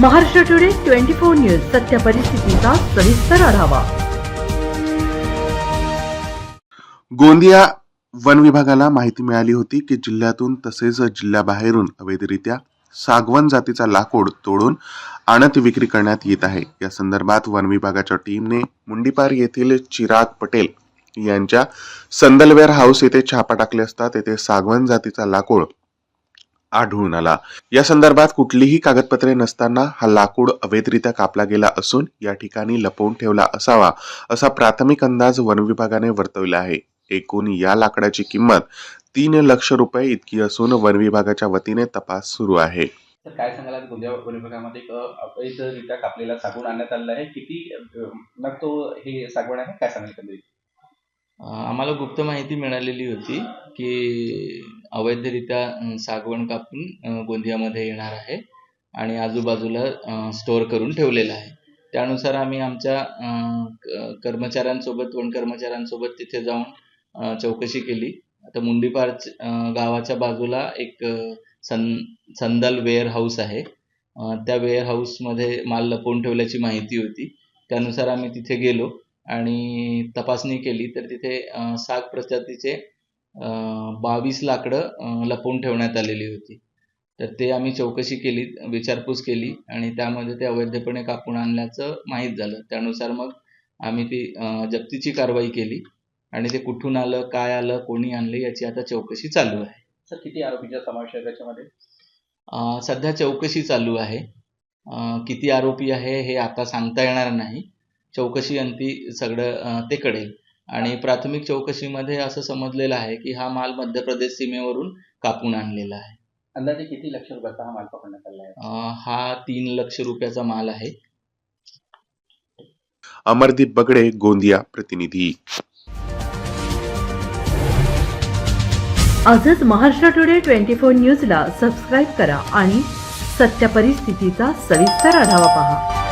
Maharashtra today twenty four news सत्य परिस्थितीचा सविस्तर आढावा. गोंदिया वन विभागाला माहिती मिळाली होती की जिल्ह्यातून तसेच जिल्ह्याबाहेरून अवैधरित्या सागवन जातीचा लाकूड तोडून आणत विक्री करण्यात येत आहे. या संदर्भात वन विभागाच्या टीमने मुंडीपार येथील चिराग पटेल यांच्या संदलवेअर हाऊस येथे छापा टाकले असता तेथे सागवन जातीचा लाकूड आढळून आला. या संदर्भात कुठलीही कागदपत्रे नसताना हा लाकूड अवैधरित्या कापला गेला असून या ठिकाणी लपवून ठेवला असावा असा प्राथमिक अंदाज वन विभागाने वर्तवला आहे. एकूण या लाकडाची किंमत तीन लक्ष रुपये इतकी असून वन विभागाच्या वतीने तपास सुरू आहे. तर काय सांगाल? आज गोंदिया वन विभागामध्ये एक अवैधरित्या कापलेला सागवण आणण्यात आलेला आहे. किती तो हे सागवण आहे? काय आम्हाला गुप्त माहिती मिळालेली होती. की अवैधरित्या सागवण कापून गोंदियामध्ये येणार आहे आणि आजूबाजूला स्टोअर करून ठेवलेलं आहे. त्यानुसार आम्ही आमच्या क- कर्मचाऱ्यांसोबत वन कर्मचाऱ्यांसोबत तिथे जाऊन चौकशी केली. आता मुंडीपार गावाच्या बाजूला एक सन संदल वेअर हाऊस आहे त्या वेअर हाऊसमध्ये माल लपवून ठेवल्याची माहिती होती. त्यानुसार आम्ही तिथे गेलो आणि तपासणी केली. तर तिथे साग प्रजातीचे बावीस लाकडं लपवून ठेवण्यात आलेली होती. तर ते आम्ही चौकशी केली विचारपूस केली आणि त्यामध्ये ते अवैधपणे कापून आणल्याचं माहीत झालं. त्यानुसार मग आम्ही ती जप्तीची कारवाई केली आणि ते कुठून आलं काय आलं कोणी आणलं याची आता चौकशी चालू आहे. सर किती आरोपीचा समावेश आहे त्याच्यामध्ये? सध्या चौकशी चालू आहे. किती आरोपी आहे हे आता सांगता येणार नाही. चौकशी अंती सगळं ते कळेल. आणि प्राथमिक चौकशीमध्ये असं समजलेलं आहे की हा माल मध्य प्रदेश सीमेवरून कापून आणलेला आहे. अंदाजे किती लक्ष रुपयाचा हा माल पकडण्यात आला आहे? हा तीन लक्ष रुपयाचा माल आहे. अमरदीप बगडे गोंदिया प्रतिनिधी. आजच महाराष्ट्र टुडे ट्वेंटी फोर न्यूजला सबस्क्राईब करा आणि सत्य परिस्थितीचा सविस्तर आढावा पहा.